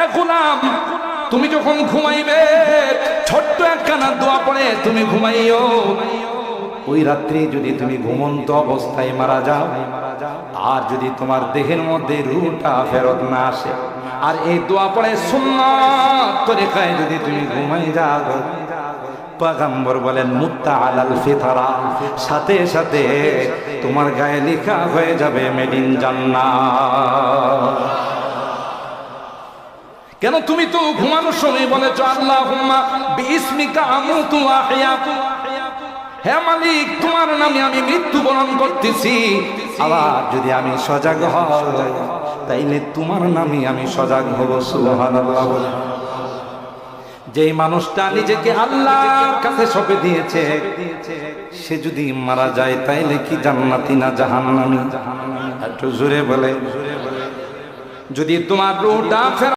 এ গোলাম, তুমি যখন ঘুমাইবে, ছোট্ট একখানা দোয়া পড়ে তুমি ঘুমাইও। ওই রাত্রে যদি তুমি ঘুমন্ত অবস্থায় মারা যাও, আর যদি তোমার দেহের মধ্যে রুটা ফেরত না আসে, আর এই দোয়া পড়ে সুন্নাত তরিকায় যদি তুমি ঘুমাই যাও, পাগাম্বর বলেন, মুত্তা আলাল ফিতারা। সাথে সাথে তোমার গায়ে লেখা হয়ে যাবে মেডিন জান্নাত। কেন তুমি তো ঘুমানোর সময় বলেছ আল্লাহ হে মালিক, তোমার নামে আমি মৃত্যুবরণ করতেছি। আবার যদি আমি সজাগ তাইলে তোমার নামে আমি সজাগ হব বলে মানুষটা নিজেকে আল্লাহর কাছে সঁপে দিয়েছে, সে যদি মারা যায়, তাইলে কি জান্নাতি না জাহান্নামী? একটু জোরে বলে। যদি তোমার রোটা